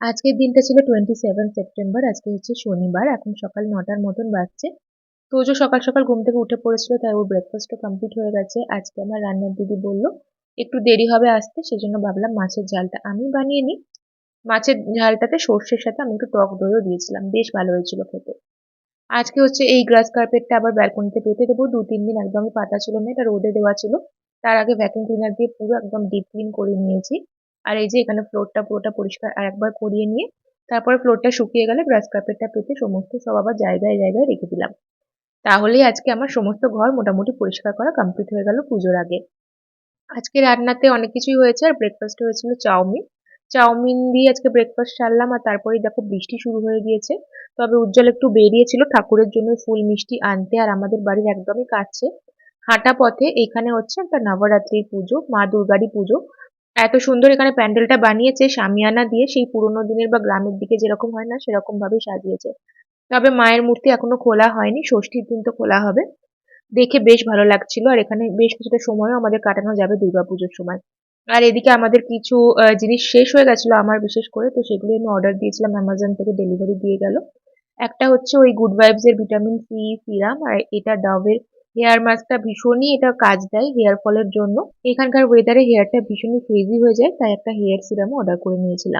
আজকের দিনটা ছিল টোয়েন্টি সেভেন সেপ্টেম্বর আজকে হচ্ছে শনিবার, এখন সকাল নটার মতন বাজছে। তো তোজো সকাল সকাল ঘুম থেকে উঠে পড়েছিল, তাই ওর ব্রেকফাস্টও কমপ্লিট হয়ে গেছে। আজকে আমার রান্নার দিদি বলল, একটু দেরি হবে আসতে, সেজন্য ভাবলাম মাছের ঝালটা আমি বানিয়ে নিই। মাছের ঝালটাতে সর্ষের সাথে আমি একটু টক দইও দিয়েছিলাম, বেশ ভালো হয়েছিল খেতে। আজকে হচ্ছে এই গ্রাস কার্পেটটা আবার ব্যালকনিতে পেতে দেবো। দু, তিন দিন একদমই পাতা ছিল না, এটা রোদে দেওয়া ছিল। তার আগে ভ্যাকুম ক্লিনার দিয়ে পুরো একদম ডিপ ক্লিন করে নিয়েছি। আর এই যে এখানে ফ্লোরটা পুরোটা পরিষ্কার আর একবার করিয়ে নিয়ে তারপরে ফ্লোরটা শুকিয়ে গেলে গ্রাস কার্পেটটা পেতে সমস্ত সব আবার জায়গায় জায়গায় রেখে দিলাম। তাহলেই আজকে আমার সমস্ত ঘর মোটামুটি পরিষ্কার করা কমপ্লিট হয়ে গেল পুজোর আগে। আজকে রান্নাতে অনেক কিছুই হয়েছে, আর ব্রেকফাস্ট হয়েছিল চাউমিন। চাউমিন দিয়ে আজকে ব্রেকফাস্ট সারলাম আর তারপরেই দেখো বৃষ্টি শুরু হয়ে গিয়েছে। তবে উজ্জ্বল একটু বেরিয়েছিল ঠাকুরের জন্য ফুল মিষ্টি আনতে আর আমাদের বাড়ির একদমই কাছে। হাঁটা পথে এখানে হচ্ছে একটা নবরাত্রির পুজো, মা দুর্গারই পুজো। এত সুন্দর এখানে প্যান্ডেলটা বানিয়েছে সামিয়ানা দিয়ে, সেই পুরোনো দিনের বা গ্রামের দিকে যেরকম হয় না সেরকম ভাবেই সাজিয়েছে। তবে মায়ের মূর্তি এখনও খোলা হয়নি, ষষ্ঠীর দিন তো খোলা হবে। দেখে বেশ ভালো লাগছিল, আর এখানে বেশ কিছুটা সময়ও আমাদের কাটানো যাবে দুর্গাপুজোর সময়। আর এদিকে আমাদের কিছু জিনিস শেষ হয়ে গেছিল আমার বিশেষ করে, তো সেগুলো আমি অর্ডার দিয়েছিলাম অ্যামাজন থেকে ডেলিভারি দিয়ে গেল। একটা হচ্ছে ওই গুড ভাইবস এর ভিটামিন সি সিরাম আর এটা ডাবের হেয়ার মাস্কটা ভীষণই এটা কাজ দেয় হেয়ার ফলের জন্য। এখানকার ওয়েদারে হেয়ারটা ভীষণই ফ্রিজি হয়ে যায়, তাই একটা হেয়ার সিরাম অর্ডার করে নিয়েছিলাম।